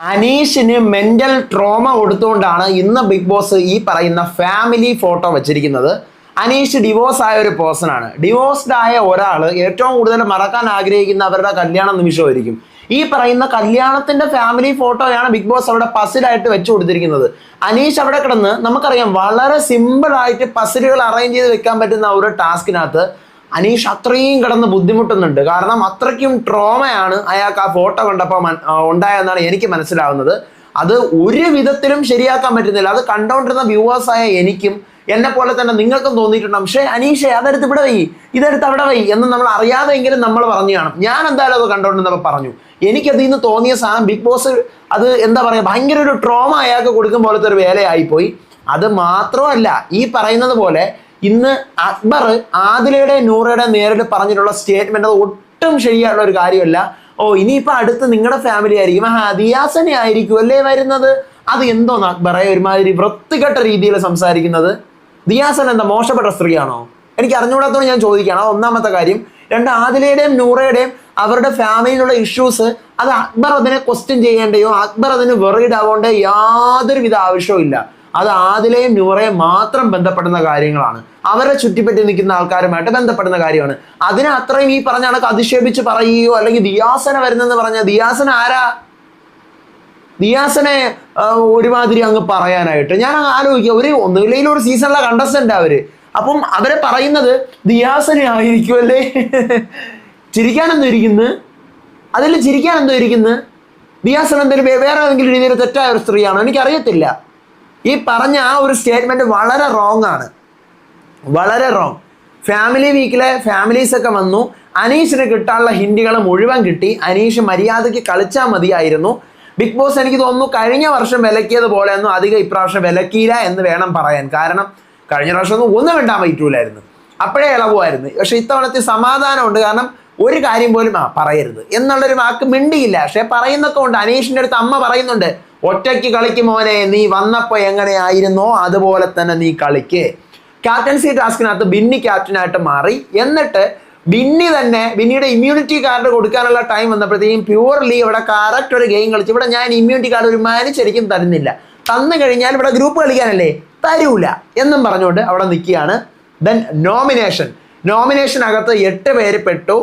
അനീഷിന് mental trauma കൊടുത്തുകൊണ്ടാണ് ഇന്ന് big boss ഈ പറയുന്ന ഫാമിലി ഫോട്ടോ വെച്ചിരിക്കുന്നത്. അനീഷ് ഡിവോഴ്സ് ആയ ഒരു പേഴ്സൺ ആണ്. ഡിവോഴ്സ്ഡ് ആയ ഒരാൾ ഏറ്റവും കൂടുതൽ മറക്കാൻ ആഗ്രഹിക്കുന്ന അവരുടെ കല്യാണ നിമിഷമായിരിക്കും. ഈ പറയുന്ന കല്യാണത്തിന്റെ ഫാമിലി ഫോട്ടോയാണ് ബിഗ് ബോസ് അവിടെ പസിലായിട്ട് വെച്ചു കൊടുത്തിരിക്കുന്നത്. അനീഷ് അവിടെ കിടന്ന് നമുക്കറിയാം വളരെ സിമ്പിൾ ആയിട്ട് പസിലുകൾ അറേഞ്ച് ചെയ്ത് വെക്കാൻ പറ്റുന്ന ഒരു ടാസ്കിനകത്ത് അനീഷ് അത്രയും കിടന്ന് ബുദ്ധിമുട്ടുന്നുണ്ട്. കാരണം അത്രയ്ക്കും ട്രോമയാണ് അയാൾക്ക് ആ ഫോട്ടോ കണ്ടപ്പോൾ ഉണ്ടായെന്നാണ് എനിക്ക് മനസ്സിലാവുന്നത്. അത് ഒരു വിധത്തിലും ശരിയാക്കാൻ പറ്റുന്നില്ല. അത് കണ്ടുകൊണ്ടിരുന്ന വ്യൂവേഴ്സായ എനിക്കും എന്നെ പോലെ തന്നെ നിങ്ങൾക്കും തോന്നിയിട്ടുണ്ടാവും. പക്ഷേ അനീഷേ അതെടുത്ത് ഇവിടെ വൈ ഇതെടുത്ത് അവിടെ വൈ എന്ന് നമ്മൾ അറിയാതെങ്കിലും നമ്മൾ പറഞ്ഞു കാണും. ഞാൻ എന്തായാലും അത് കണ്ടുകൊണ്ടിരുന്നപ്പോൾ പറഞ്ഞു. എനിക്കതിൽ നിന്ന് തോന്നിയ സാധനം ബിഗ് ബോസ് അത് എന്താ പറയുക ഭയങ്കര ഒരു ട്രോമ അയാൾക്ക് കൊടുക്കും പോലത്തെ ഒരു വേലയായിപ്പോയി. അത് മാത്രമല്ല ഈ പറയുന്നത് പോലെ ഇന്ന് അക്ബർ ആദിലയുടെ നൂറയുടെ നേരിൽ പറഞ്ഞിട്ടുള്ള സ്റ്റേറ്റ്മെന്റ് അത് ഒട്ടും ശരിയായിട്ടുള്ള ഒരു കാര്യമല്ല. ഓ ഇനിയിപ്പൊ അടുത്ത് നിങ്ങളുടെ ഫാമിലി ആയിരിക്കും. ആ ദിയാസനെ ആയിരിക്കും അല്ലേ വരുന്നത്? അത് എന്തോന്ന് അക്ബറെ? ഒരുമാതിരി വൃത്തികെട്ട രീതിയിൽ സംസാരിക്കുന്നത്. ദിയാസൻ എന്താ മോശപ്പെട്ട സ്ത്രീയാണോ? എനിക്ക് അറിഞ്ഞുകൂടാത്തോണ്ട് ഞാൻ ചോദിക്കുകയാണ്. അത് ഒന്നാമത്തെ കാര്യം. രണ്ട് ആദിലയുടെയും നൂറയുടെയും അവരുടെ ഫാമിലിയിലുള്ള ഇഷ്യൂസ് അത് അക്ബർ അതിനെ ക്വസ്റ്റ്യൻ ചെയ്യേണ്ടയോ? അക്ബർ അതിന് വെറുതെ ആവേണ്ട? യാതൊരുവിധ ആവശ്യവും ഇല്ല. അത് ആദിലയും നൂറയും മാത്രം ബന്ധപ്പെടുന്ന കാര്യങ്ങളാണ്. അവരെ ചുറ്റിപ്പറ്റി നിൽക്കുന്ന ആൾക്കാരുമായിട്ട് ബന്ധപ്പെടുന്ന കാര്യമാണ്. അതിനെ അത്രയും ഈ പറഞ്ഞ കണക്ക് അധിക്ഷേപിച്ച് പറയുകയോ അല്ലെങ്കിൽ ദിയാസന വരുന്നെന്ന് പറഞ്ഞ ദിയാസന ആരാ? ദിയാസനെ ഒരുമാതിരി അങ്ങ് പറയാനായിട്ട്. ഞാൻ ആലോചിക്കുക ഒരു ഒന്നുമില്ലെങ്കിൽ ഒരു സീസണിലെ കണ്ടസ്റ്റന്റ് അവർ. അപ്പം അവരെ പറയുന്നത് ദിയാസന ആയിരിക്കും അല്ലേ? ചിരിക്കാൻ എന്തോ ഇരിക്കുന്നു. അതിൽ ചിരിക്കാൻ എന്തോ ഇരിക്കുന്നു. ദിയാസൻ എന്തെങ്കിലും വേറെ ഏതെങ്കിലും രീതിയിൽ തെറ്റായ ഒരു സ്ത്രീയാണോ? എനിക്കറിയത്തില്ല. ഈ പറഞ്ഞ ആ ഒരു സ്റ്റേറ്റ്മെന്റ് വളരെ റോങ് ആണ്. വളരെ റോങ് ഫാമിലി വീക്കിലെ ഫാമിലീസ് ഒക്കെ വന്നു. അനീഷിന് കിട്ടാനുള്ള ഹിന്ദികൾ മുഴുവൻ കിട്ടി. അനീഷ് മര്യാദയ്ക്ക് കളിച്ചാൽ മതിയായിരുന്നു. ബിഗ് ബോസ് എനിക്ക് തോന്നുന്നു കഴിഞ്ഞ വർഷം വിലക്കിയത് പോലെയൊന്നും അധികം ഇപ്രാവശ്യം വിലക്കിയില്ല എന്ന് വേണം പറയാൻ. കാരണം കഴിഞ്ഞ പ്രാവശ്യം ഒന്നും ഒന്നും വേണ്ടാൻ പറ്റൂലായിരുന്നു. അപ്പോഴേ ഇളവുമായിരുന്നു. പക്ഷെ ഇത്തവണത്തെ സമാധാനമുണ്ട്. കാരണം ഒരു കാര്യം പോലും ആ പറയരുത്. എന്നുള്ളൊരു വാക്ക് മിണ്ടിയില്ല. പക്ഷെ പറയുന്നൊക്കെ ഉണ്ട്. അനീഷിന്റെ അടുത്ത് അമ്മ പറയുന്നുണ്ട്. ഒറ്റയ്ക്ക് കളിക്കും മോനെ നീ വന്നപ്പോൾ എങ്ങനെയായിരുന്നോ അതുപോലെ തന്നെ നീ കളിക്ക്. ക്യാപ്റ്റൻസി ടാസ്കിനകത്ത് ബിന്നി ക്യാപ്റ്റനായിട്ട് മാറി. എന്നിട്ട് ബിന്നി തന്നെ ബിന്നിയുടെ ഇമ്മ്യൂണിറ്റി കാർഡ് കൊടുക്കാനുള്ള ടൈം വന്നപ്പോഴത്തേക്കും പ്യൂർലി ഇവിടെ കറക്റ്റ് ഒരു ഗെയിം കളിച്ചു ഇവിടെ ഞാൻ ഇമ്മ്യൂണിറ്റി കാർഡ് ഒരു മാനിച്ചരിക്കും തരുന്നില്ല. തന്നു കഴിഞ്ഞാൽ ഇവിടെ ഗ്രൂപ്പ് കളിക്കാനല്ലേ? തരൂല എന്നും പറഞ്ഞുകൊണ്ട് അവിടെ നിൽക്കുകയാണ്. ദെൻ നോമിനേഷൻ നോമിനേഷനകത്ത് എട്ട് പേര് പെട്ടു.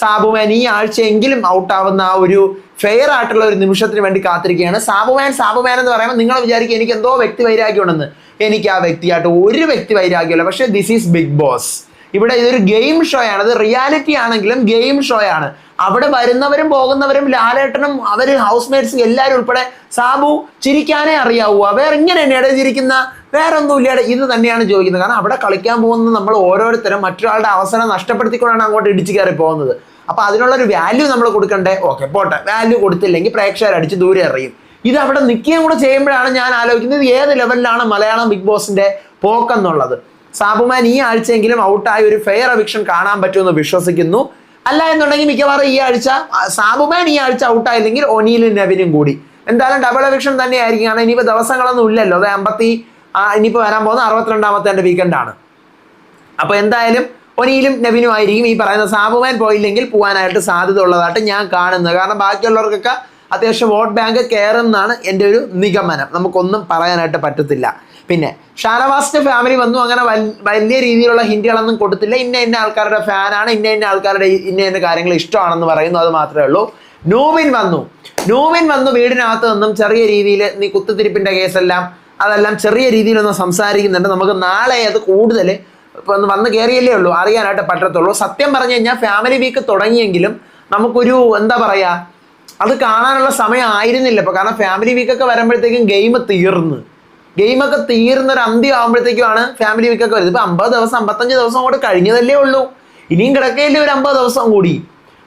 സാബുമാൻ ഈ ആഴ്ചയെങ്കിലും ഔട്ടാവുന്ന ആ ഒരു ഫെയർ ആയിട്ടുള്ള ഒരു നിമിഷത്തിന് വേണ്ടി കാത്തിരിക്കുകയാണ്. സാബുമാൻ സാബുമാൻ എന്ന് പറയുമ്പോൾ നിങ്ങൾ വിചാരിക്കും എനിക്ക് എന്തോ വ്യക്തി വൈരാഗ്യമുണ്ടെന്ന്. എനിക്ക് ആ വ്യക്തിയായിട്ട് ഒരു വ്യക്തി വൈരാഗ്യമില്ല. പക്ഷേ ദിസ് ഈസ് ബിഗ് ബോസ് ഇവിടെ ഇതൊരു ഗെയിം ഷോ ആണ്. അത് റിയാലിറ്റി ആണെങ്കിലും ഗെയിം ഷോ ആണ്. അവിടെ വരുന്നവരും പോകുന്നവരും ലാലേട്ടനും അവർ ഹൗസ് മേറ്റ്സും എല്ലാവരും ഉൾപ്പെടെ സാബു ചിരിക്കാനേ അറിയാവൂ. വേറെ ഇങ്ങനെ തന്നെയാണ് ചിരിക്കുന്ന വേറെ ഒന്നുമില്ല ഇത് തന്നെയാണ് ചോദിക്കുന്നത്. കാരണം അവിടെ കളിക്കാൻ പോകുന്നത് നമ്മൾ ഓരോരുത്തരും മറ്റൊരാളുടെ അവസരം നഷ്ടപ്പെടുത്തിക്കൊണ്ടാണ് അങ്ങോട്ട് ഇടിച്ചു കയറി പോകുന്നത്. അപ്പൊ അതിനുള്ള ഒരു വാല്യൂ നമ്മൾ കൊടുക്കണ്ടേ? ഓക്കെ പോട്ടെ. വാല്യൂ കൊടുത്തില്ലെങ്കിൽ പ്രേക്ഷകർ അടിച്ച് ദൂരെ എറിയും. ഇത് അവിടെ നിൽക്കുകയും കൂടെ ചെയ്യുമ്പോഴാണ് ഞാൻ ആലോചിക്കുന്നത് ഏത് ലെവലിലാണ് മലയാളം ബിഗ് ബോസിന്റെ പോക്കെന്നുള്ളത് സാബുമാൻ ഈ ആഴ്ചയെങ്കിലും ഔട്ടായ ഒരു ഫെയർ അവിക്ഷൻ കാണാൻ പറ്റുമെന്ന് വിശ്വസിക്കുന്നു. അല്ല എന്നുണ്ടെങ്കിൽ മിക്കവാറും ഈ ആഴ്ച സാബുമാൻ ഈ ആഴ്ച ഔട്ടായില്ലെങ്കിൽ ഒനീലും നവിനും കൂടി. എന്തായാലും ഡബിൾ അവിക്ഷൻ തന്നെയായിരിക്കും കാരണം ഇനിയിപ്പോൾ ദിവസങ്ങളൊന്നും ഇല്ലല്ലോ. അത് അമ്പത്തി ഇനിയിപ്പോൾ വരാൻ പോകുന്ന അറുപത്തിരണ്ടാമത്തെ എന്റെ വീക്കെൻഡാണ് അപ്പോൾ എന്തായാലും ഒനിയിലും നബിനും ആയിരിക്കും ഈ പറയുന്ന സാബുമാൻ പോയില്ലെങ്കിൽ പോകാനായിട്ട് സാധ്യത ഉള്ളതായിട്ട് ഞാൻ കാണുന്നത്. കാരണം ബാക്കിയുള്ളവർക്കൊക്കെ അത്യാവശ്യം വോട്ട് ബാങ്ക് കയറുമെന്നാണ് എന്റെ ഒരു നിഗമനം. നമുക്കൊന്നും പറയാനായിട്ട് പറ്റത്തില്ല. പിന്നെ ഷാനവാസിന്റെ ഫാമിലി വന്നു. അങ്ങനെ വലിയ രീതിയിലുള്ള ഹിന്ദികളൊന്നും കൊടുത്തില്ല. ഇന്ന ഇന്ന ആൾക്കാരുടെ ഫാനാണ് ഇന്ന ഇന്ന ആൾക്കാരുടെ ഇന്ന ഇന്ന കാര്യങ്ങൾ ഇഷ്ടമാണെന്ന് പറയുന്നു. അത് മാത്രമേ ഉള്ളൂ. നൂമിൻ വന്നു. നൂമിൻ വന്നു വീടിനകത്ത് നിന്നും ചെറിയ രീതിയിൽ നീ കുത്തുതിരിപ്പിന്റെ കേസെല്ലാം അതെല്ലാം ചെറിയ രീതിയിലൊന്ന് സംസാരിക്കുന്നുണ്ട്. നമുക്ക് നാളെ അത് കൂടുതൽ വന്ന് കയറിയല്ലേ ഉള്ളൂ അറിയാനായിട്ട് പറ്റത്തുള്ളൂ. സത്യം പറഞ്ഞു കഴിഞ്ഞാൽ ഫാമിലി വീക്ക് തുടങ്ങിയെങ്കിലും നമുക്കൊരു എന്താ പറയുക അത് കാണാനുള്ള സമയം ആയിരുന്നില്ല. ഇപ്പോൾ കാരണം ഫാമിലി വീക്കൊക്കെ വരുമ്പോഴത്തേക്കും ഗെയിം തീർന്നു. ഗെയിമൊക്കെ തീർന്നൊരു അന്തി ആകുമ്പോഴത്തേക്കുമാണ് ഫാമിലി വീക്കൊക്കെ വരുന്നത്. ഇപ്പോൾ അമ്പത് ദിവസം അമ്പത്തഞ്ച് ദിവസം കൂടെ കഴിഞ്ഞതല്ലേ ഉള്ളൂ. ഇനിയും കിടക്കയില്ലേ ഒരു അമ്പത് ദിവസം കൂടി.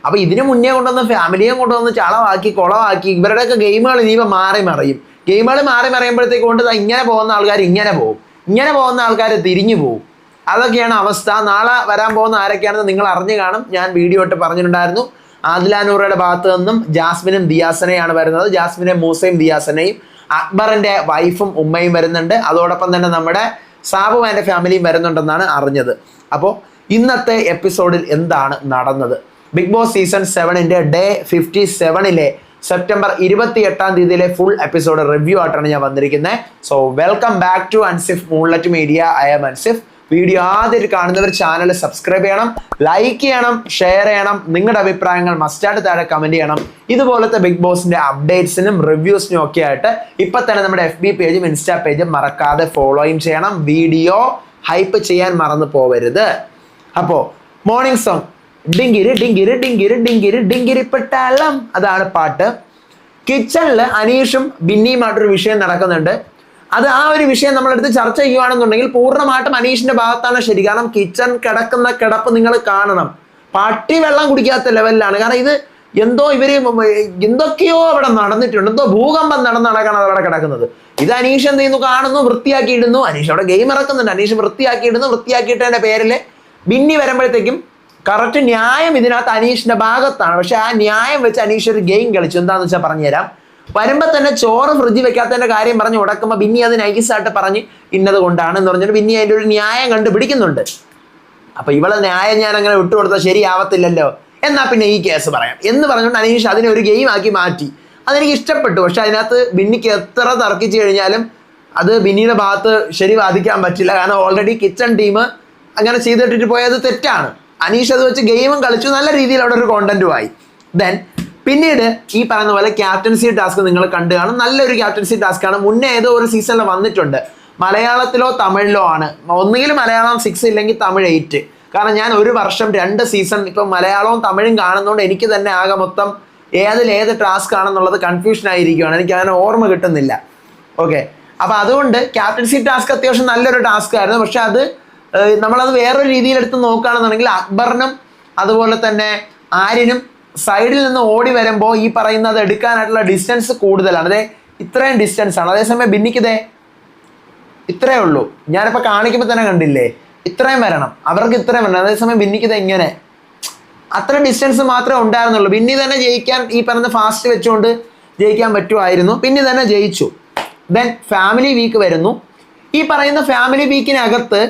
അപ്പോൾ ഇതിന് മുന്നേ കൊണ്ടുവന്ന് ഫാമിലിയെ കൊണ്ടുവന്ന് ചളവാക്കി കുളവാക്കി ഇവരുടെയൊക്കെ ഗെയിമുകൾ ഇനിയിപ്പോൾ മാറി മറിയും. ഗെയിമുകൾ മാറി മറിയുമ്പോഴത്തേക്ക് കൊണ്ട് ഇങ്ങനെ പോകുന്ന ആൾക്കാർ ഇങ്ങനെ പോകും. ഇങ്ങനെ പോകുന്ന ആൾക്കാർ തിരിഞ്ഞു പോകും. അതൊക്കെയാണ് അവസ്ഥ. നാളെ വരാൻ പോകുന്ന ആരൊക്കെയാണെന്ന് നിങ്ങൾ അറിഞ്ഞു കാണും. ഞാൻ വീഡിയോ ഇട്ട് പറഞ്ഞിട്ടുണ്ടായിരുന്നു. ആദിലാനൂറയുടെ ഭാഗത്ത് നിന്നും ജാസ്മിനും ദിയാസനെയാണ് വരുന്നത്. ജാസ്മിനെ മൂസയും ദിയാസനെയും അക്ബറിന്റെ വൈഫും ഉമ്മയും വരുന്നുണ്ട്. അതോടൊപ്പം തന്നെ നമ്മുടെ സാബു ആൻഡ് ഫാമിലിയും വരുന്നുണ്ടെന്നാണ് അറിഞ്ഞത്. അപ്പോൾ ഇന്നത്തെ എപ്പിസോഡിൽ എന്താണ് നടന്നത്? ബിഗ് ബോസ് സീസൺ സെവനിന്റെ ഡേ ഫിഫ്റ്റി സെവനിലെ സെപ്റ്റംബർ ഇരുപത്തി എട്ടാം തീയതിയിലെ ഫുൾ എപ്പിസോഡ് റിവ്യൂ ആയിട്ടാണ് ഞാൻ വന്നിരിക്കുന്നത്. So welcome back to Ansif Moonlet Media I'm Ansif video ആദ്യം കാണുന്നവർ ചാനൽ സബ്സ്ക്രൈബ് ചെയ്യണം ലൈക്ക് ചെയ്യണം ഷെയർ ചെയ്യണം. നിങ്ങളുടെ അഭിപ്രായങ്ങൾ മസ്റ്റായിട്ട് താഴെ കമന്റ് ചെയ്യണം. ഇതുപോലത്തെ ബിഗ് ബോസിന്റെ അപ്ഡേറ്റ്സിനും റിവ്യൂസിനും ഒക്കെ ആയിട്ട് ഇപ്പൊ തന്നെ നമ്മുടെ എഫ് ബി പേജും ഇൻസ്റ്റാ പേജും മറക്കാതെ ഫോളോയും ചെയ്യണം. വീഡിയോ ഹൈപ്പ് ചെയ്യാൻ മറന്നു പോവരുത്. അപ്പോ മോർണിംഗ് സോങ് ഡിങ്കിരി ഡിങ്കിരി ഡിങ്കിരി ഡിങ്കിരി ഡിങ്കിരി പെട്ടാലം. അതാണ് പാട്ട്. കിച്ചണിൽ അനീഷും ബിന്നിയുമായിട്ടൊരു വിഷയം നടക്കുന്നുണ്ട്. അത് ആ ഒരു വിഷയം നമ്മളെടുത്ത് ചർച്ച ചെയ്യുകയാണെന്നുണ്ടെങ്കിൽ പൂർണമായിട്ടും അനീഷിന്റെ ഭാഗത്താണ് ശരി. കാരണം കിച്ചൺ കിടക്കുന്ന കിടപ്പ് നിങ്ങൾ കാണണം. പട്ടി വെള്ളം കുടിക്കാത്ത ലെവലിലാണ്. കാരണം ഇത് എന്തോ ഇവർ എന്തൊക്കെയോ അവിടെ നടന്നിട്ടുണ്ട്. എന്തോ ഭൂകമ്പം നടന്ന് നടക്കണം അവിടെ കിടക്കുന്നത്. ഇത് അനീഷ് എന്ത് ചെയ്യുന്നു? കാണുന്നു വൃത്തിയാക്കി ഇടുന്നു അനീഷ് അവിടെ ഗെയിം ഇറക്കുന്നുണ്ട്. അനീഷ് വൃത്തിയാക്കി ഇടുന്നു വൃത്തിയാക്കിയിട്ടതിന്റെ പേരിൽ ബിന്നി വരുമ്പോഴത്തേക്കും കറക്റ്റ് ന്യായം ഇതിനകത്ത് അനീഷിന്റെ ഭാഗത്താണ്. പക്ഷെ ആ ന്യായം വെച്ച് അനീഷ് ഒരു ഗെയിം കളിച്ചു. എന്താണെന്ന് വെച്ചാൽ പറഞ്ഞുതരാം. വരുമ്പോ തന്നെ ചോറ് ഫ്രിഡ്ജിൽ വെക്കാത്തതിന്റെ കാര്യം പറഞ്ഞ് ഉടക്കുമ്പോ ബിന്നി അത് നൈസായിട്ട് പറഞ്ഞ് ഇന്നത് കൊണ്ടാണ് എന്ന് പറഞ്ഞിട്ട് ബിന്നി അതിന്റെ ഒരു ന്യായം കണ്ടുപിടിക്കുന്നുണ്ട്. അപ്പൊ ഇവളെ ന്യായം ഞാൻ അങ്ങനെ വിട്ടുകൊടുത്താൽ ശരിയാവത്തില്ലല്ലോ. എന്നാ പിന്നെ ഈ കേസ് പറയാം. എന്ന് പറഞ്ഞുകൊണ്ട് അനീഷ് അതിനെ ഒരു ഗെയിം ആക്കി മാറ്റി. അതെനിക്ക് ഇഷ്ടപ്പെട്ടു. പക്ഷെ അതിനകത്ത് ബിന്നിക്ക് എത്ര തർക്കിച്ചു കഴിഞ്ഞാലും അത് ബിന്നിയുടെ ഭാഗത്ത് ശരി വാദിക്കാൻ പറ്റില്ല. കാരണം ഓൾറെഡി കിച്ചൺ ടീം അങ്ങനെ ചെയ്തിട്ടിട്ട് പോയത് തെറ്റാണ്. അനീഷ് അത് വെച്ച് ഗെയിമും കളിച്ചു. നല്ല രീതിയിൽ അവിടെ ഒരു കോണ്ടന്റുമായി ദെൻ പിന്നീട് ഈ പറയുന്ന പോലെ ക്യാപ്റ്റൻസി ടാസ്ക് നിങ്ങൾ കണ്ടു കാണും. നല്ലൊരു ക്യാപ്റ്റൻസി ടാസ്ക് ആണ്. മുന്നേ ഏതോ ഒരു സീസണിൽ വന്നിട്ടുണ്ട്. മലയാളത്തിലോ തമിഴിലോ ആണ്. ഒന്നുകിൽ മലയാളം സിക്സ് ഇല്ലെങ്കിൽ തമിഴ് എയ്റ്റ് കാരണം ഞാൻ ഒരു വർഷം രണ്ട് സീസൺ ഇപ്പം മലയാളവും തമിഴും കാണുന്നതുകൊണ്ട് എനിക്ക് തന്നെ ആകെ മൊത്തം ഏതിൽ ഏത് ടാസ്ക് ആണെന്നുള്ളത് കൺഫ്യൂഷൻ ആയിരിക്കുകയാണ് എനിക്ക് അങ്ങനെ ഓർമ്മ കിട്ടുന്നില്ല. ഓക്കെ അപ്പൊ അതുകൊണ്ട് ക്യാപ്റ്റൻസി ടാസ്ക് അത്യാവശ്യം നല്ലൊരു ടാസ്ക് ആയിരുന്നു. പക്ഷെ അത് നമ്മളത് വേറൊരു രീതിയിൽ എടുത്ത് നോക്കുകയാണെന്നുണ്ടെങ്കിൽ അക്ബറിനും അതുപോലെ തന്നെ ആര്യനും സൈഡിൽ നിന്ന് ഓടി വരുമ്പോൾ ഈ പറയുന്നത് എടുക്കാനായിട്ടുള്ള ഡിസ്റ്റൻസ് കൂടുതലാണ്. അതെ ഇത്രയും ഡിസ്റ്റൻസ് ആണ്. അതേസമയം ബിന്നിക്കിതേ ഇത്രയേ ഉള്ളൂ. ഞാനിപ്പോൾ കാണിക്കുമ്പോൾ തന്നെ കണ്ടില്ലേ? ഇത്രയും വരണം. അവർക്ക് ഇത്രയും വരണം. അതേസമയം ബിന്നിക്കിത് ഇങ്ങനെ. അത്ര ഡിസ്റ്റൻസ് മാത്രമേ ഉണ്ടായിരുന്നുള്ളൂ. ബിന്നി തന്നെ ജയിക്കാൻ ഈ പറഞ്ഞ ഫാസ്റ്റ് വെച്ചുകൊണ്ട് ജയിക്കാൻ പറ്റുമായിരുന്നു. പിന്നെ തന്നെ ജയിച്ചു. ദെൻ ഫാമിലി വീക്ക് വരുന്നു. ഈ പറയുന്ന ഫാമിലി വീക്കിനകത്ത്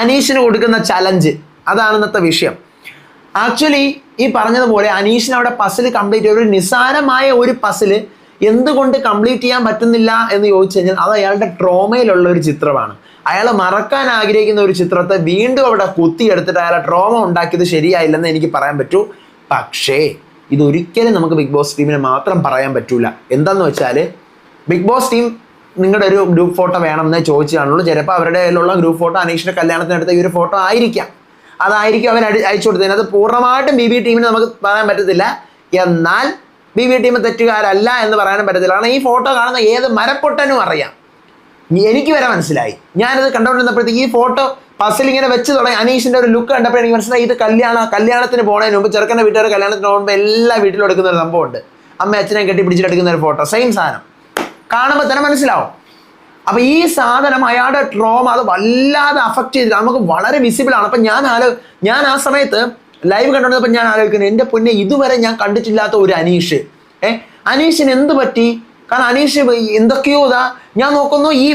അനീഷിന് കൊടുക്കുന്ന ചലഞ്ച് അതാണ് ഇന്നത്തെ വിഷയം. ആക്ച്വലി ഈ പറഞ്ഞതുപോലെ അനീഷിന് അവിടെ പസിൽ കംപ്ലീറ്റ് ഒരു നിസ്സാരമായ ഒരു പസിൽ എന്തുകൊണ്ട് കംപ്ലീറ്റ് ചെയ്യാൻ പറ്റുന്നില്ല എന്ന് ചോദിച്ചു കഴിഞ്ഞാൽ അത് അയാളുടെ ട്രോമയിലുള്ള ഒരു ചിത്രമാണ്. അയാൾ മറക്കാൻ ആഗ്രഹിക്കുന്ന ഒരു ചിത്രത്തെ വീണ്ടും അവിടെ കുത്തിയെടുത്തിട്ട് അയാളെ ട്രോമ ഉണ്ടാക്കിയത് ശരിയായില്ലെന്ന് എനിക്ക് പറയാൻ പറ്റൂ. പക്ഷേ ഇതൊരിക്കലും നമുക്ക് ബിഗ് ബോസ് ടീമിന് മാത്രം പറയാൻ പറ്റൂല. എന്താന്ന് വെച്ചാൽ ബിഗ് ബോസ് ടീം നിങ്ങളുടെ ഒരു ഗ്രൂപ്പ് ഫോട്ടോ വേണമെന്നേ ചോദിച്ചു കാണുള്ളൂ. ചിലപ്പോൾ അവരുടെ കയ്യിലുള്ള ഗ്രൂപ്പ് ഫോട്ടോ അനീഷിന്റെ കല്യാണത്തിനടുത്ത ഈ ഒരു ഫോട്ടോ ആയിരിക്കാം. അതായിരിക്കും അവൻ അടി അയച്ചു കൊടുത്തത്. അത് പൂർണമായിട്ടും ബി ബി ടീമിന് നമുക്ക് പറയാൻ പറ്റത്തില്ല. എന്നാൽ ബി ബി ടീം തെറ്റുകാരല്ല എന്ന് പറയാനും പറ്റത്തില്ല. കാരണം ഈ ഫോട്ടോ കാണുന്ന ഏത് മരപ്പൊട്ടനും അറിയാം. എനിക്ക് വരെ മനസ്സിലായി. ഞാനത് കണ്ടുകൊണ്ടിരുന്നപ്പോഴത്തേക്ക് ഈ ഫോട്ടോ പസിൽ ഇങ്ങനെ വെച്ച് തുടങ്ങി. അനീഷിന്റെ ഒരു ലുക്ക് കണ്ടപ്പോൾ എനിക്ക് മനസ്സിലായി. ഇത് കല്യാണ കല്യാണത്തിന് പോണതിന് മുമ്പ് ചെറുക്കന്റെ വീട്ടുകാർ കല്യാണത്തിന് പോകുമ്പോൾ എല്ലാ വീട്ടിലും എടുക്കുന്ന ഒരു സംഭവമുണ്ട്. അമ്മ അച്ഛനെ കെട്ടിപ്പിടിച്ചിട്ട് എടുക്കുന്ന ഒരു ഫോട്ടോ സെയിം സാധനം. കാണുമ്പോൾ തന്നെ മനസ്സിലാവും. അപ്പൊ ഈ സാധനം അയാളുടെ ട്രോമ അത് വല്ലാതെ അഫക്റ്റ് ചെയ്തിട്ട് നമുക്ക് വളരെ വിസിബിൾ ആണ്. അപ്പൊ ഞാൻ ആലോ ഞാൻ ആ സമയത്ത് ലൈവ് കണ്ടുകൊണ്ടപ്പോൾ ഞാൻ ആലോചിക്കുന്നത് എന്റെ പൊന്നെ ഇതുവരെ ഞാൻ കണ്ടിട്ടില്ലാത്ത ഒരു അനീഷ്. ഏ? അനീഷിന് എന്ത് പറ്റി? കാരണം അനീഷ് എന്തൊക്കെയോ ഇതാ ഞാൻ നോക്കുന്നു ഈ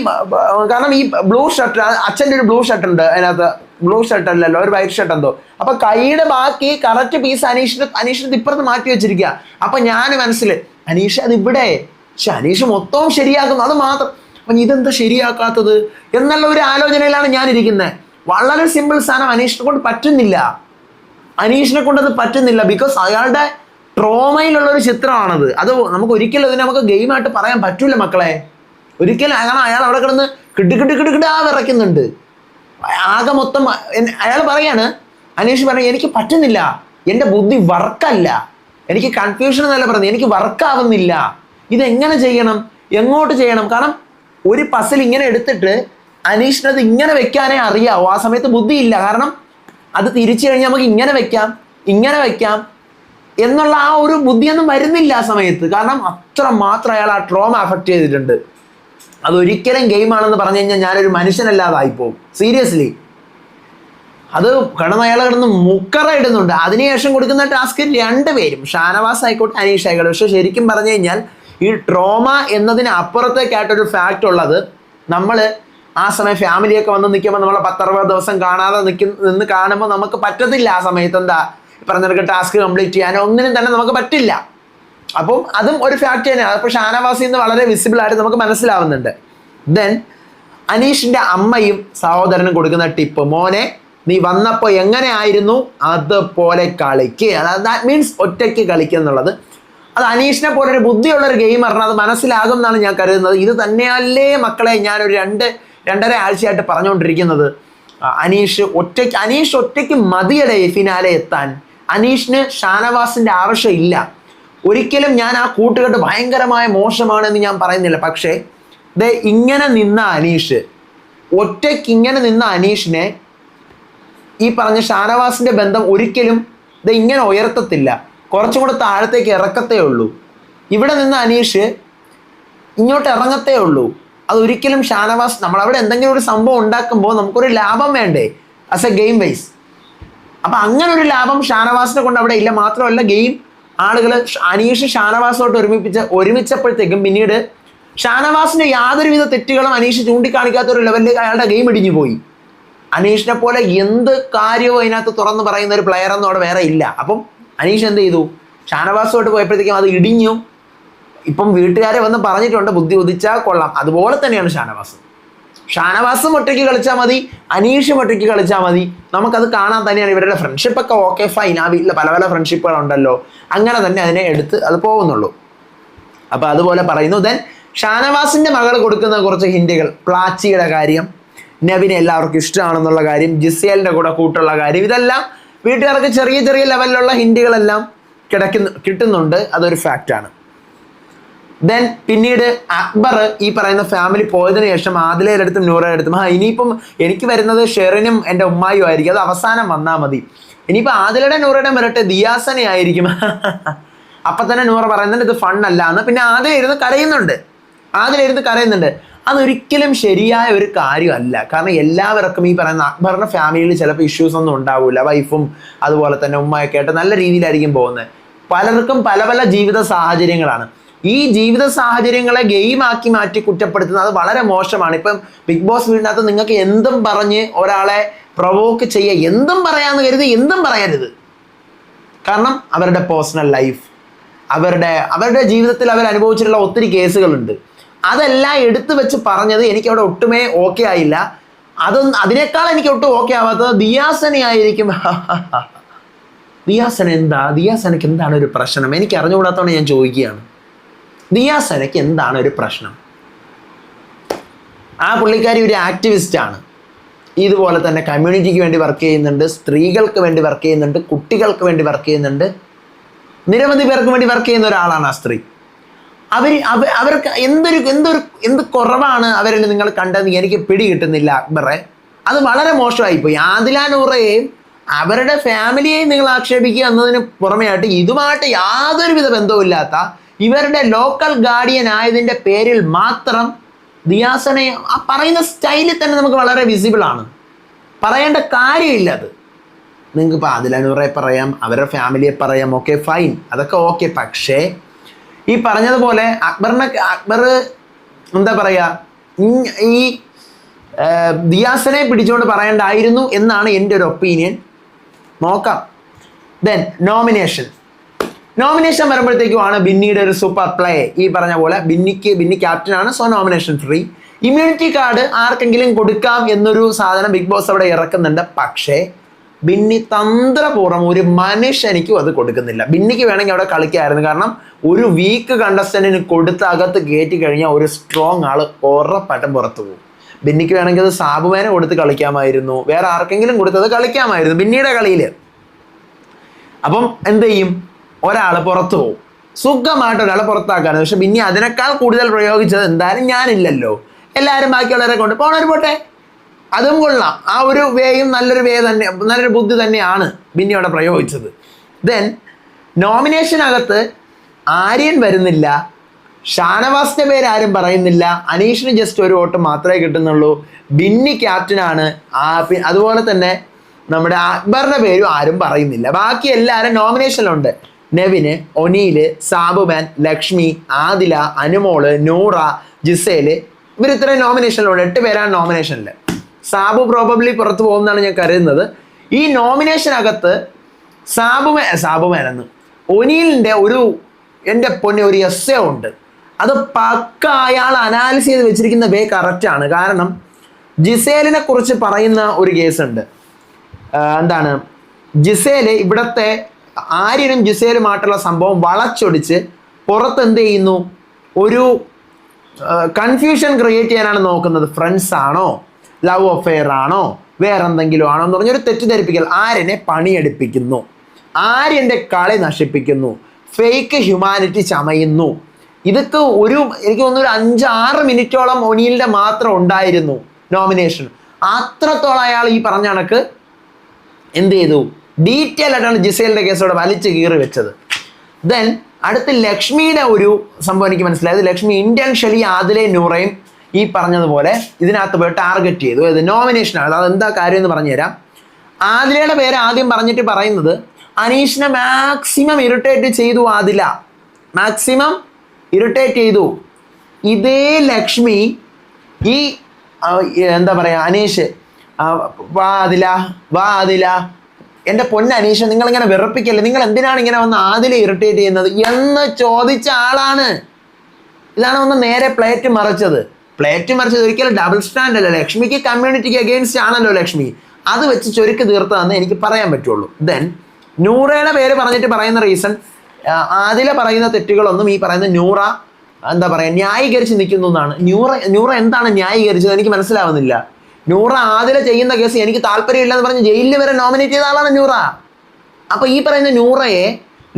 കാരണം ഈ ബ്ലൂ ഷർട്ട് അച്ഛന്റെ ഒരു ബ്ലൂ ഷർട്ട് ഉണ്ട് അതിനകത്ത്. ബ്ലൂ ഷർട്ട് അല്ലല്ലോ ഒരു വൈറ്റ് ഷർട്ട് എന്തോ. അപ്പൊ കൈയുടെ ബാക്കി കറക്റ്റ് പീസ് അനീഷിന്റെ അനീഷിന്റെ ഇപ്പുറത്ത് മാറ്റി വെച്ചിരിക്കുക അപ്പൊ ഞാൻ മനസ്സിൽ അനീഷ് അത് ഇവിടെ പക്ഷെ അനീഷ് മൊത്തവും ശരിയാക്കുന്നു അത് മാത്രം. അപ്പൊ ഇതെന്താ ശരിയാക്കാത്തത്? എന്നുള്ള ഒരു ആലോചനയിലാണ് ഞാനിരിക്കുന്നത് വളരെ സിമ്പിൾ സാധനം അനീഷിനെ കൊണ്ട് പറ്റുന്നില്ല. അനീഷിനെ കൊണ്ട് അത് പറ്റുന്നില്ല. ബിക്കോസ് അയാളുടെ ട്രോമയിലുള്ള ഒരു ചിത്രമാണത്. അത് നമുക്ക് ഒരിക്കലും അതിനെ നമുക്ക് ഗെയിമായിട്ട് പറയാൻ പറ്റൂല മക്കളെ. ഒരിക്കലും കാരണം അയാൾ അവിടെ കിടന്ന് കിട്ടി കിട്ടി ആ വിറയ്ക്കുന്നുണ്ട്. ആകെ മൊത്തം അയാൾ പറയാണ് അനീഷ് പറയും എനിക്ക് പറ്റുന്നില്ല. എന്റെ ബുദ്ധി വർക്കല്ല. എനിക്ക് കൺഫ്യൂഷൻ എന്നല്ല പറയുന്നത്. എനിക്ക് വർക്കാവുന്നില്ല ഇതെങ്ങനെ ചെയ്യണം? എങ്ങോട്ട് ചെയ്യണം? കാരണം ഒരു പസിൽ ഇങ്ങനെ എടുത്തിട്ട് അനീഷിനത് ഇങ്ങനെ വെക്കാനേ അറിയാവൂ. ആ സമയത്ത് ബുദ്ധിയില്ല. കാരണം അത് തിരിച്ചു കഴിഞ്ഞാൽ നമുക്ക് ഇങ്ങനെ വെക്കാം ഇങ്ങനെ വെക്കാം എന്നുള്ള ആ ഒരു ബുദ്ധിയൊന്നും വരുന്നില്ല ആ സമയത്ത്. കാരണം അത്ര മാത്രം അയാൾ ആ ട്രോമ അഫക്റ്റ് ചെയ്തിട്ടുണ്ട്. അതൊരിക്കലും ഗെയിമാണെന്ന് പറഞ്ഞു കഴിഞ്ഞാൽ ഞാനൊരു മനുഷ്യനല്ലാതായി പോകും. സീരിയസ്ലി അത് കടന്ന് അയാൾ കിടന്ന് മുക്കറ ഇടുന്നുണ്ട്. അതിനുശേഷം കൊടുക്കുന്ന ടാസ്ക് രണ്ടുപേരും ഷാനവാസ് ആയിക്കോട്ടെ അനീഷ് ആയിക്കോട്ടെ. പക്ഷെ ശരിക്കും പറഞ്ഞു കഴിഞ്ഞാൽ ഈ ട്രോമ എന്നതിന് അപ്പുറത്തേക്കായിട്ടൊരു ഫാക്റ്റ് ഉള്ളത് നമ്മൾ ആ സമയം ഫാമിലിയൊക്കെ വന്ന് നിൽക്കുമ്പോൾ നമ്മളെ പത്തറുപത് ദിവസം കാണാതെ നിൽക്കുന്ന നിന്ന് കാണുമ്പോൾ നമുക്ക് പറ്റത്തില്ല ആ സമയത്ത്. എന്താ? ഈ ടാസ്ക് കംപ്ലീറ്റ് ചെയ്യാനോ ഒന്നിനും തന്നെ നമുക്ക് പറ്റില്ല. അപ്പം അതും ഒരു ഫാക്റ്റ് തന്നെയാണ്. അപ്പോൾ ഷാനവാസി എന്ന് വളരെ വിസിബിൾ ആയിട്ട് നമുക്ക് മനസ്സിലാവുന്നുണ്ട്. ദെൻ അനീഷിന്റെ അമ്മയും സഹോദരനും കൊടുക്കുന്ന ടിപ്പ് മോനെ നീ വന്നപ്പോൾ എങ്ങനെ ആയിരുന്നു അതുപോലെ കളിക്കുക ദാറ്റ് മീൻസ് ഒറ്റയ്ക്ക് കളിക്കുക എന്നുള്ളത്. അത് അനീഷിനെ പോലെ ഒരു ബുദ്ധിയുള്ള ഒരു ഗെയിമറിന് അത് മനസ്സിലാകും എന്നാണ് ഞാൻ കരുതുന്നത്. ഇത് തന്നെയല്ലേ മക്കളെ ഞാനൊരു രണ്ട് രണ്ടര ആഴ്ചയായിട്ട് പറഞ്ഞുകൊണ്ടിരിക്കുന്നത്. അനീഷ് ഒറ്റയ്ക്ക് അനീഷ് ഒറ്റയ്ക്ക് മതിയുടെ ഫിനാലെ എത്താൻ. അനീഷിന് ഷാനവാസിന്റെ ആവശ്യമില്ല. ഒരിക്കലും ഞാൻ ആ കൂട്ടുകെട്ട് ഭയങ്കരമായ മോശമാണെന്ന് ഞാൻ പറയുന്നില്ല. പക്ഷേ ദേ ഇങ്ങനെ നിന്ന അനീഷ് ഒറ്റയ്ക്ക് ഇങ്ങനെ നിന്ന അനീഷിനെ ഈ പറഞ്ഞ ഷാനവാസിന്റെ ബന്ധം ഒരിക്കലും ഇത് ഇങ്ങനെ ഉയർത്തത്തില്ല. കുറച്ചും കൂടെ താഴത്തേക്ക് ഇറക്കത്തേ ഉള്ളൂ. ഇവിടെ നിന്ന് അനീഷ് ഇങ്ങോട്ട് ഇറങ്ങത്തേ ഉള്ളൂ. അതൊരിക്കലും ഷാനവാസ് നമ്മൾ അവിടെ എന്തെങ്കിലും ഒരു സംഭവം ഉണ്ടാക്കുമ്പോൾ നമുക്കൊരു ലാഭം വേണ്ടേ? ആസ് എ ഗെയിം വൈസ് അപ്പൊ അങ്ങനെ ഒരു ലാഭം ഷാനവാസിനെ കൊണ്ട് അവിടെ ഇല്ല. മാത്രമല്ല ഗെയിം ആളുകൾ അനീഷ് ഷാനവാസോട്ട് ഒരുമിപ്പിച്ച ഒരുമിച്ചപ്പോഴത്തേക്കും പിന്നീട് ഷാനവാസിന്റെ യാതൊരുവിധ തെറ്റുകളും അനീഷ് ചൂണ്ടിക്കാണിക്കാത്ത ഒരു ലെവലിൽ അയാളുടെ ഗെയിം ഇടിഞ്ഞു പോയി. അനീഷിനെ പോലെ എന്ത് കാര്യവും അതിനകത്ത് തുറന്ന് പറയുന്ന ഒരു പ്ലെയർ ഒന്നും അവിടെ വേറെ ഇല്ല. അപ്പം അനീഷ് എന്ത് ചെയ്തു? ഷാനവാസോട്ട് പോയപ്പോഴത്തേക്കും അത് ഇടിഞ്ഞു. ഇപ്പം വീട്ടുകാരെ വന്ന് പറഞ്ഞിട്ടുണ്ട് ബുദ്ധി ഉദിച്ചാൽ കൊള്ളാം. അതുപോലെ തന്നെയാണ് ഷാനവാസ്. ഷാനവാസും ഒറ്റയ്ക്ക് കളിച്ചാൽ മതി അനീഷും ഒറ്റയ്ക്ക് കളിച്ചാൽ മതി. നമുക്കത് കാണാൻ തന്നെയാണ് ഇവരുടെ ഫ്രണ്ട്ഷിപ്പൊക്കെ ഓക്കെ ഫൈൻ ആ വീട്ടിൽ പല പല ഫ്രണ്ട്ഷിപ്പുകളുണ്ടല്ലോ അങ്ങനെ തന്നെ അതിനെ എടുത്ത് അത് പോകുന്നുള്ളൂ. അപ്പോൾ അതുപോലെ പറയുന്നു ദെൻ ഷാനവാസിന്റെ മകൾ കൊടുക്കുന്ന കുറച്ച് ഹിൻഡികൾ പ്ലാച്ചിയുടെ കാര്യം നബിനെ എല്ലാവർക്കും ഇഷ്ടമാണെന്നുള്ള കാര്യം ജിസേലിന്റെ കൂടെ കൂട്ടുള്ള കാര്യം ഇതെല്ലാം വീട്ടുകാർക്ക് ചെറിയ ചെറിയ ലെവലിലുള്ള ഹിന്റുകളെല്ലാം കിടക്കുന്നു കിട്ടുന്നുണ്ട്. അതൊരു ഫാക്റ്റാണ് ദെൻ പിന്നീട് അക്ബർ ഈ പറയുന്ന ഫാമിലി പോയതിനു ശേഷം ആദിലയുടെ അടുത്തും നൂറയുടെ ആ ഇനിയിപ്പം എനിക്ക് വരുന്നത് ഷെറിനും എന്റെ ഉമ്മായും ആയിരിക്കും. അത് അവസാനം വന്നാൽ മതി. ഇനിയിപ്പോൾ ആദിലയുടെ നൂറയുടെ വരട്ടെ ദിയാസനെ ആയിരിക്കും. അപ്പം തന്നെ നൂറ പറയുന്നുണ്ട് ഇത് ഫണ്ണല്ല എന്ന്. പിന്നെ ആദ്യം ഇരുന്ന് കരയുന്നുണ്ട്. ആദ്യം ഇരുന്ന് കരയുന്നുണ്ട്. അതൊരിക്കലും ശരിയായ ഒരു കാര്യമല്ല. കാരണം എല്ലാവർക്കും ഈ പറയുന്ന അക്ബറിന്റെ ഫാമിലിയിൽ ചിലപ്പോൾ ഇഷ്യൂസ് ഒന്നും ഉണ്ടാവില്ല വൈഫും അതുപോലെ തന്നെ ഉമ്മയൊക്കെ ആയിട്ട് നല്ല രീതിയിലായിരിക്കും പോകുന്നത്. പലർക്കും പല പല ജീവിത സാഹചര്യങ്ങളാണ്. ഈ ജീവിത സാഹചര്യങ്ങളെ ഗെയിമാക്കി മാറ്റി കുറ്റപ്പെടുത്തുന്നത് അത് വളരെ മോശമാണ്. ഇപ്പം ബിഗ് ബോസ് വീടിനകത്ത് നിങ്ങൾക്ക് എന്തും പറഞ്ഞ് ഒരാളെ പ്രൊവോക്ക് ചെയ്യുക എന്തും പറയാന്ന് കരുതി എന്തും പറയരുത്. കാരണം അവരുടെ പേഴ്സണൽ ലൈഫ് അവരുടെ അവരുടെ ജീവിതത്തിൽ അവർ അനുഭവിച്ചിട്ടുള്ള ഒത്തിരി കേസുകളുണ്ട് അതെല്ലാം എടുത്തു വെച്ച് പറഞ്ഞത് എനിക്ക് അവിടെ ഒട്ടുമേ ഓക്കെ ആയില്ല. അത് അതിനേക്കാൾ എനിക്ക് ഒട്ടും ഓക്കെ ആവാത്തത് ദിയാസനെ ആയിരിക്കും. ദിയാസന എന്താ? ദിയാസനക്ക് എന്താണ് ഒരു പ്രശ്നം? എനിക്ക് അറിഞ്ഞുകൂടാത്തോണ്ട് ഞാൻ ചോദിക്കുകയാണ്. ദിയാസനക്ക് എന്താണ് ഒരു പ്രശ്നം? ആ പുള്ളിക്കാരി ഒരു ആക്ടിവിസ്റ്റ് ആണ്. ഇതുപോലെ തന്നെ കമ്മ്യൂണിറ്റിക്ക് വേണ്ടി വർക്ക് ചെയ്യുന്നുണ്ട് സ്ത്രീകൾക്ക് വേണ്ടി വർക്ക് ചെയ്യുന്നുണ്ട് കുട്ടികൾക്ക് വേണ്ടി വർക്ക് ചെയ്യുന്നുണ്ട്. നിരവധി പേർക്ക് വേണ്ടി വർക്ക് ചെയ്യുന്ന ഒരാളാണ് ആ സ്ത്രീ. അവർ അവ അവർക്ക് എന്തൊരു എന്തൊരു എന്ത് കുറവാണ് അവരിൽ നിങ്ങൾ കണ്ടെന്ന് എനിക്ക് പിടി കിട്ടുന്നില്ല അക്ബറെ. അത് വളരെ മോശമായിപ്പോയി. ആദില നൂറയെയും അവരുടെ ഫാമിലിയെയും നിങ്ങൾ ആക്ഷേപിക്കുക എന്നതിന് പുറമെയായിട്ട് ഇതുമായിട്ട് യാതൊരുവിധ ബന്ധവുമില്ലാത്ത ഇവരുടെ ലോക്കൽ ഗാർഡിയൻ ആയതിന്റെ പേരിൽ മാത്രം ദിയാസനെ ആ പറയുന്ന സ്റ്റൈലിൽ തന്നെ നമുക്ക് വളരെ വിസിബിൾ ആണ്. പറയേണ്ട കാര്യമില്ല അത്. നിങ്ങൾക്ക് ഇപ്പോൾ പറയാം അവരുടെ ഫാമിലിയെ പറയാം ഓക്കെ ഫൈൻ അതൊക്കെ ഓക്കെ പക്ഷേ ഈ പറഞ്ഞതുപോലെ അക്ബറിനെ അക്ബർ എന്താ പറയുക ഈ ദിയാസനെ പിടിച്ചുകൊണ്ട് പറയേണ്ടായിരുന്നു എന്നാണ് എന്റെ ഒരു ഒപ്പീനിയൻ നോക്കാം. ദെൻ നോമിനേഷൻ നോമിനേഷൻ വരുമ്പോഴത്തേക്കുമാണ് ബിന്നിയുടെ ഒരു സൂപ്പർ പ്ലേ ഈ പറഞ്ഞ പോലെ ബിന്നിക്ക് Binny ക്യാപ്റ്റനാണ് so nomination free immunity card ആർക്കെങ്കിലും കൊടുക്കാം എന്നൊരു സാധനം ബിഗ് ബോസ് അവിടെ ഇറക്കുന്നുണ്ട്. പക്ഷേ ബിന്നി തന്ത്രപൂർവം ഒരു മനുഷ്യനിക്കും അത് കൊടുക്കുന്നില്ല. ബിന്നിക്ക് വേണമെങ്കിൽ അവിടെ കളിക്കായിരുന്നു. കാരണം ഒരു വീക്ക് കണ്ടസ്റ്റന്റിന് കൊടുത്ത് അകത്ത് കയറ്റി കഴിഞ്ഞാൽ ഒരു സ്ട്രോങ് ആൾ ഉറപ്പായിട്ടും പുറത്തു പോകും. ബിന്നിക്ക് വേണമെങ്കിൽ അത് സാബുമേനെ കൊടുത്ത് കളിക്കാമായിരുന്നു. വേറെ ആർക്കെങ്കിലും കൊടുത്തത് കളിക്കാമായിരുന്നു ബിന്നിയുടെ കളിയിൽ അപ്പം എന്ത് ചെയ്യും? ഒരാൾ പുറത്തു പോകും. സുഖമായിട്ട് ഒരാളെ പുറത്താക്കാണ് പക്ഷെ ബിന്നി അതിനേക്കാൾ കൂടുതൽ പ്രയോഗിച്ചത് എന്തായാലും ഞാനില്ലല്ലോ. എല്ലാവരും ബാക്കിയുള്ളവരെ കൊണ്ട് പോണവർ പോട്ടെ. അതും കൊള്ളാം. ആ ഒരു വേയും നല്ലൊരു വേ തന്നെ നല്ലൊരു ബുദ്ധി തന്നെയാണ് ബിന്നി അവിടെ പ്രയോഗിച്ചത്. ദെൻ നോമിനേഷനകത്ത് ആര്യൻ വരുന്നില്ല. ഷാനവാസിന്റെ പേര് ആരും പറയുന്നില്ല. അനീഷിന് ജസ്റ്റ് ഒരു വോട്ട് മാത്രമേ കിട്ടുന്നുള്ളൂ. ബിന്നി ക്യാപ്റ്റനാണ്. അതുപോലെ തന്നെ നമ്മുടെ അക്ബറിന്റെ പേരും ആരും പറയുന്നില്ല. ബാക്കി എല്ലാവരും നോമിനേഷനിലുണ്ട് നെവിന് ഒനീൽ സാബുമാൻ ലക്ഷ്മി ആദില അനുമോൾ നൂറ ജിസേൽ. ഇവർ ഇത്രയും നോമിനേഷനിലുണ്ട് എട്ട് പേരാണ് നോമിനേഷനിൽ സാബു പ്രോബബ്ലി പുറത്തു പോകുമെന്നാണ് ഞാൻ കരുതുന്നത്. ഈ നോമിനേഷനകത്ത് സാബുമേ സാബുമേനെന്ന് ഒനിയിലിന്റെ ഒരു എന്റെ പൊന്നെ ഒരു എസ് ഉണ്ട്. അത് പക്ക അയാൾ അനാലിസ് ചെയ്ത് വെച്ചിരിക്കുന്ന വേ കറക്റ്റാണ് കാരണം ജിസേലിനെ കുറിച്ച് പറയുന്ന ഒരു കേസുണ്ട് എന്താണ്? ജിസേൽ ഇവിടത്തെ ആര്യനും ജിസേലുമായിട്ടുള്ള സംഭവം വളച്ചൊടിച്ച് പുറത്ത് എന്ത് ചെയ്യുന്നു? ഒരു കൺഫ്യൂഷൻ ക്രിയേറ്റ് ചെയ്യാനാണ് നോക്കുന്നത്. ഫ്രണ്ട്സ് ആണോ? ലവ് അഫെയർ ആണോ? വേറെ എന്തെങ്കിലും ആണോ എന്ന് പറഞ്ഞൊരു തെറ്റിദ്ധരിപ്പിക്കൽ. ആര്യനെ പണിയെടുപ്പിക്കുന്നു. ആര്യന്റെ കളി നശിപ്പിക്കുന്നു. ഫേക്ക് ഹ്യൂമാനിറ്റി ചമയുന്നു. ഇതൊക്കെ ഒരു എനിക്ക് തോന്നുന്നു ഒരു അഞ്ചാറ് മിനിറ്റോളം ഒനിയിലിന്റെ മാത്രം ഉണ്ടായിരുന്നു നോമിനേഷൻ അത്രത്തോളം അയാൾ ഈ പറഞ്ഞ കണക്ക് എന്ത് ചെയ്തു? ഡീറ്റെയിൽ ആയിട്ടാണ് ജിസേലിന്റെ കേസോടെ വലിച്ചു കീറി വെച്ചത്. ദെൻ അടുത്ത് ലക്ഷ്മിയുടെ ഒരു സംഭവം എനിക്ക് മനസ്സിലായത് ലക്ഷ്മി ഇന്റൻഷ്യലി ആദിലെ നൂറയും ഈ പറഞ്ഞതുപോലെ ഇതിനകത്ത് പോയി ടാർഗറ്റ് ചെയ്തു. നോമിനേഷൻ ആണ്. അത് എന്താ കാര്യം എന്ന് പറഞ്ഞുതരാം ആദിലയുടെ പേര് ആദ്യം പറഞ്ഞിട്ട് പറയുന്നത് അനീഷിനെ മാക്സിമം ഇറിറ്റേറ്റ് ചെയ്തു ആദില. മാക്സിമം ഇറിറ്റേറ്റ് ചെയ്തു. ഇതേ ലക്ഷ്മി ഈ എന്താ പറയുക അനീഷ് വാ അതില വാ അതില എന്റെ പൊന്ന അനീഷ് നിങ്ങളിങ്ങനെ വെറുപ്പിക്കല്ലേ? നിങ്ങൾ എന്തിനാണ് ഇങ്ങനെ വന്ന് ആദിലെ ഇറിറ്റേറ്റ് ചെയ്യുന്നത്? എന്ന് ചോദിച്ച ആളാണ്. ഇതാണ് ഒന്ന് നേരെ പ്ലേറ്റ് മറിച്ചത്. പ്ലേറ്റ് മറിച്ചത് ഒരിക്കലും ഡബിൾ സ്റ്റാൻഡ് അല്ല? ലക്ഷ്മിക്ക് കമ്മ്യൂണിറ്റിക്ക് അഗെയിൻസ്റ്റ് ആണല്ലോ ലക്ഷ്മി. അത് വെച്ച് ചുരുക്ക് തീർത്തതെന്ന് എനിക്ക് പറയാൻ പറ്റുള്ളൂ. ദെൻ നൂറയുടെ പേര് പറഞ്ഞിട്ട് പറയുന്ന റീസൺ ആദില പറയുന്ന തെറ്റുകളൊന്നും ഈ പറയുന്ന നൂറ എന്താ പറയുക ന്യായീകരിച്ച് നിൽക്കുന്നു എന്നാണ്. നൂറ നൂറ എന്താണ് ന്യായീകരിച്ചത്? എനിക്ക് മനസ്സിലാവുന്നില്ല. നൂറ ആദില ചെയ്യുന്ന കേസ് എനിക്ക് താല്പര്യമില്ലെന്ന് പറഞ്ഞ് ജയിലിൽ വരെ നോമിനേറ്റ് ചെയ്ത ആളാണ് നൂറ. അപ്പൊ ഈ പറയുന്ന നൂറയെ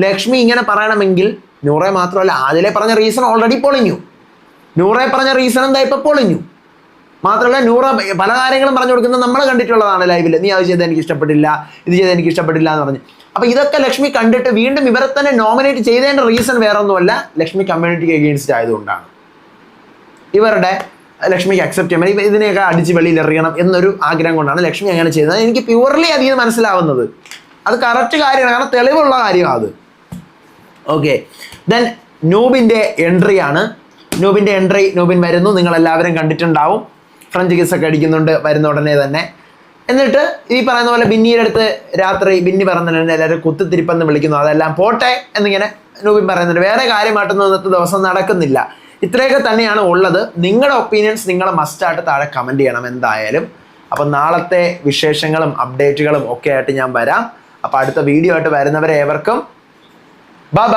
ലക്ഷ്മി ഇങ്ങനെ പറയണമെങ്കിൽ നൂറെ മാത്രമല്ല ആദിലെ പറഞ്ഞ റീസൺ ഓൾറെഡി പൊളിഞ്ഞു. നൂറെ പറഞ്ഞ റീസൺ എന്താ? ഇപ്പൊ പൊളിഞ്ഞു. മാത്രമല്ല നൂറ പല കാര്യങ്ങളും പറഞ്ഞു കൊടുക്കുന്നത് നമ്മളെ കണ്ടിട്ടുള്ളതാണ് ലൈവിൽ നീ അത് ചെയ്ത് എനിക്ക് ഇഷ്ടപ്പെട്ടില്ല. ഇത് ചെയ്ത് എനിക്ക് ഇഷ്ടപ്പെട്ടില്ല എന്ന് പറഞ്ഞു. അപ്പൊ ഇതൊക്കെ ലക്ഷ്മി കണ്ടിട്ട് വീണ്ടും ഇവരെ തന്നെ നോമിനേറ്റ് ചെയ്തതിന്റെ റീസൺ വേറെ ഒന്നുമല്ല ലക്ഷ്മി കമ്മ്യൂണിറ്റിക്ക് എഗെയിൻസ്റ്റ് ആയതുകൊണ്ടാണ്. ഇവരുടെ ലക്ഷ്മിക്ക് അക്സെപ്റ്റ് ചെയ്യാൻ ഇതിനെയൊക്കെ അടിച്ച് വെളിയിൽ എറിയണം എന്നൊരു ആഗ്രഹം കൊണ്ടാണ് ലക്ഷ്മി അങ്ങനെ ചെയ്യുന്നത്. എനിക്ക് പ്യുവർലി അതിൽ നിന്ന് മനസ്സിലാവുന്നത്. അത് കറക്റ്റ് കാര്യമാണ്. കാരണം തെളിവുള്ള കാര്യമാണ് അത്. ഓക്കെ ദെൻ നൂബിന്റെ എൻട്രിയാണ് നൂബിന്റെ എൻട്രി നോബിൻ വരുന്നു. നിങ്ങളെല്ലാവരും കണ്ടിട്ടുണ്ടാവും. ഫ്രഞ്ച് കിസ് ഒക്കെ അടിക്കുന്നുണ്ട്. വരുന്ന ഉടനെ തന്നെ. എന്നിട്ട് ഈ പറയുന്ന പോലെ ബിന്നിയുടെ അടുത്ത് രാത്രി ബിന്നി പറയുന്നുണ്ട് എല്ലാവരും കുത്തിത്തിരിപ്പെന്ന് വിളിക്കുന്നു. അതെല്ലാം പോട്ടെ എന്നിങ്ങനെ നോബിൻ പറയുന്നുണ്ട് വേറെ കാര്യമായിട്ടൊന്നും ഇന്നത്തെ ദിവസം നടക്കുന്നില്ല. ഇത്രയൊക്കെ തന്നെയാണ് ഉള്ളത്. നിങ്ങളുടെ ഒപ്പീനിയൻസ് നിങ്ങൾ മസ്റ്റായിട്ട് താഴെ കമന്റ് ചെയ്യണം എന്തായാലും. അപ്പം നാളത്തെ വിശേഷങ്ങളും അപ്ഡേറ്റുകളും ഒക്കെ ആയിട്ട് ഞാൻ വരാം. അപ്പോൾ അടുത്ത വീഡിയോ ആയിട്ട് വരുന്നവരെ ഏവർക്കും. ബൈ